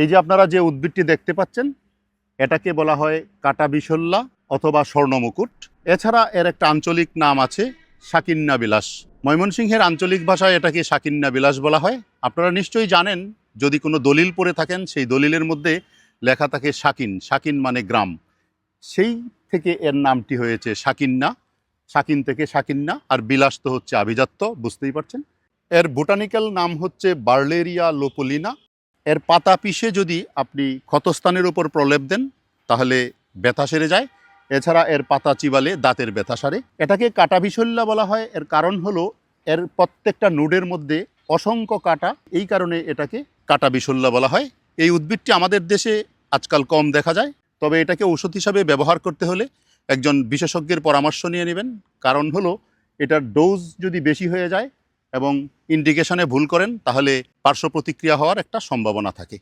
এই যে আপনারা যে উদ্ভিদটি দেখতে পাচ্ছেন, এটাকে বলা হয় কাটা বিশল্যা অথবা স্বর্ণমুকুট। এছাড়া এর একটা আঞ্চলিক নাম আছে শাকিন্না বিলাস ময়মনসিংহের আঞ্চলিক ভাষায় এটাকে শাকিন্না বিলাস বলা হয়। আপনারা নিশ্চয়ই জানেন, যদি কোনো দলিল পড়ে থাকেন, সেই দলিলের মধ্যে লেখা থাকে শাকিন। শাকিন মানে গ্রাম। সেই থেকে এর নামটি হয়েছে শাকিন্না। শাকিন থেকে শাকিন্না, আর বিলাস তো হচ্ছে আভিজাত্য, বুঝতেই পারছেন। এর বোটানিক্যাল নাম হচ্ছে বার্লেরিয়া লোপোলিনা। এর পাতা পিষে যদি আপনি ক্ষতস্থানের উপর প্রলেপ দেন, তাহলে ব্যথা সেরে যায়। এছাড়া এর পাতা চিবালে দাঁতের ব্যথা সারে। এটাকে কাটা বিশল্যা বলা হয়। এর কারণ হলো, এর প্রত্যেকটা নোডের মধ্যে অসংখ্য কাটা, এই কারণে এটাকে কাটা বিশল্যা বলা হয়। এই উদ্ভিদটি আমাদের দেশে আজকাল কম দেখা যায়। তবে এটাকে ঔষধ হিসাবে ব্যবহার করতে হলে একজন বিশেষজ্ঞের পরামর্শ নিয়ে নেবেন। কারণ হলো, এটার ডোজ যদি বেশি হয়ে যায় এবং ইন্ডিকেশনে ভুল করেন তাহলে পার্শ্ব প্রতিক্রিয়া হওয়ার একটা সম্ভাবনা থাকে।